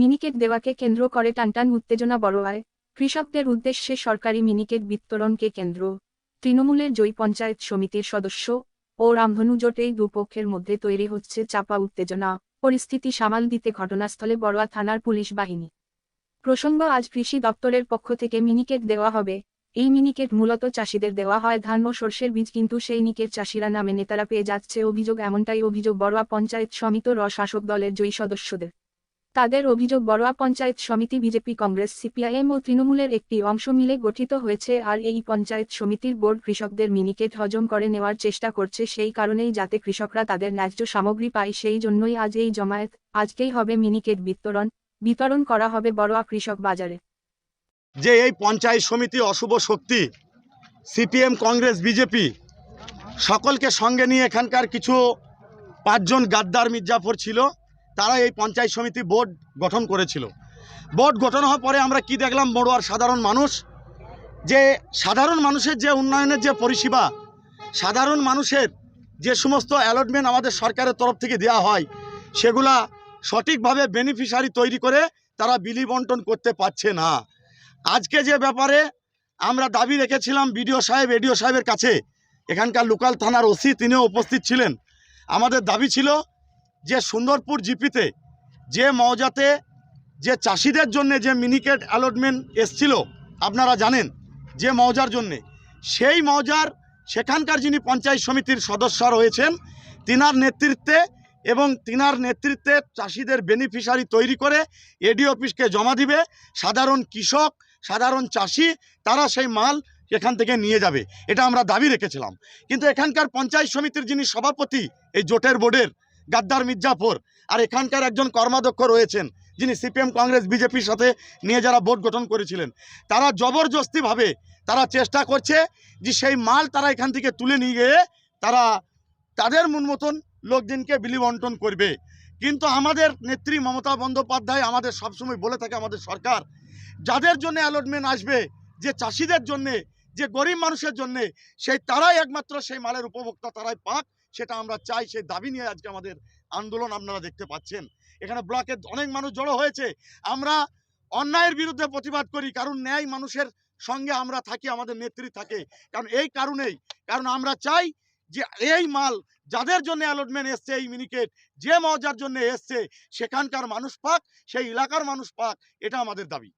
মিনিকেট দেওয়াকে কেন্দ্র করে টানটান উত্তেজনা বড়োয়ায়। কৃষকদের উদ্দেশ্যে সরকারি মিনিকেট বিতরণকে কেন্দ্র। তৃণমূলের জয়ী পঞ্চায়েত সমিতির সদস্য ও রামধনু জোটেই দুপক্ষের মধ্যে তৈরি হচ্ছে চাপা উত্তেজনা। পরিস্থিতি সামাল দিতে ঘটনাস্থলে বড়োয়া থানার পুলিশ বাহিনী। প্রসঙ্গ, আজ কৃষি দপ্তরের পক্ষ থেকে মিনিকেট দেওয়া হবে। এই মিনিকেট মূলত চাষিদের দেওয়া হয় ধান ও সর্ষের বীজ, কিন্তু সেই নিকেট চাষিরা নামে নেতারা পেয়ে যাচ্ছে অভিযোগ। এমনটাই অভিযোগ বড়োয়া পঞ্চায়েত সমিত র শাসক দলের জয়ী সদস্যদের। তাদের অভিযোগ বড়োয়া পঞ্চায়েত সমিতি, বিজেপি, কংগ্রেস, সিপিআইএম ও তৃণমূলের একটি অংশ মিলে গঠিত হয়েছে আর এই পঞ্চায়েত সমিতির বোর্ড কৃষকদের মিনিকেট হজম করে নেওয়ার চেষ্টা করছে সেই কারণেই যাতে কৃষকরা তাদের ন্যায্য সামগ্রী পায় সেই জন্যই আজ এই জমায়েত। আজকেই হবে মিনিকেট বিতরণ। বিতরণ করা হবে বড়োয়া কৃষক বাজারে। যে এই পঞ্চায়েত সমিতি অশুভ শক্তি, সিপিএম, কংগ্রেস, বিজেপি, সকলকে সঙ্গে নিয়ে এখানকার কিছু পাঁচজন গাদ্দার মির্জাফর ছিল। তারা এই পঞ্চায়েত সমিতি বোর্ড গঠন করেছিল। বোর্ড গঠন হওয়ার পরে আমরা কি দেখলাম? বড়ুয়ার সাধারণ মানুষ। যে সাধারণ মানুষের যে উন্নয়নের যে পরিষেবা, সাধারণ মানুষের যে সমস্ত অ্যালটমেন্ট আমাদের সরকারের তরফ থেকে দেওয়া হয়, সেগুলা সঠিকভাবে বেনিফিশিয়ারি তৈরি করে তারা বিলি বন্টন করতে পারছে না। আজকে যে ব্যাপারে আমরা দাবি রেখেছিলাম বিডিও সাহেব, এডিও সাহেবের কাছে, এখানকার লোকাল থানার ওসি তিনিও উপস্থিত ছিলেন। আমাদের দাবি ছিল যে সুন্দরপুর জিপিতে যে মৌজাতে যে চাষিদের জন্য যে মিনিকেট অ্যালটমেন্ট এসছিল, আপনারা জানেন যে মৌজার জন্যে। সেই মৌজার সেখানকার যিনি পঞ্চায়েত সমিতির সদস্য রয়েছেন, তিনার নেতৃত্বে এবং তিনার নেতৃত্বে চাষিদের বেনিফিশিয়ারি তৈরি করে এডি অফিসকে জমা দিবে। সাধারণ কৃষক, সাধারণ চাষি, তারা সেই মাল এখান থেকে নিয়ে যাবে। এটা আমরা দাবি রেখেছিলাম। কিন্তু এখানকার পঞ্চায়েত সমিতির যিনি সভাপতি, এই জোটের বোর্ডের গাদ্দার মির্জাফর। আর এখানকার একজন কর্মাধ্যক্ষ রয়েছেন, যিনি সিপিএম কংগ্রেস, বিজেপির সাথে নিয়ে যারা বোর্ড গঠন করেছিলেন। তারা জবরদস্তিভাবে তারা চেষ্টা করছে যে সেই মাল তারা এখান থেকে তুলে নিয়ে গিয়ে তারা তাদের মন মতন লোকজনকে বিলি বন্টন করবে। কিন্তু আমাদের নেত্রী মমতা বন্দ্যোপাধ্যায় আমাদের সবসময় বলে থাকে আমাদের সরকার, যাদের জন্য অ্যালটমেন্ট আসবে, যে চাষিদের জন্যে, যে গরিব মানুষের জন্যে, সেই তারাই একমাত্র সেই মালের উপভোক্তা তারাই পাক। সেটা আমরা চাই, সেই দাবি নিয়ে আজকে আমাদের আন্দোলন আপনারা দেখতে পাচ্ছেন। এখানে ব্লকে অনেক মানুষ জড়ো হয়েছে। আমরা অন্যায়ের বিরুদ্ধে প্রতিবাদ করি, কারণ ন্যায় মানুষের সঙ্গে আমরা থাকি, আমাদের নেত্রী থাকে। কারণ এই কারণেই, কারণ আমরা চাই যে এই মাল যাদের জন্য অ্যালটমেন্ট এসছে, এই মিনিকেট যে মজার জন্য এসছে, সেখানকার মানুষ পাক, সেই এলাকার মানুষ পাক, এটা আমাদের দাবি।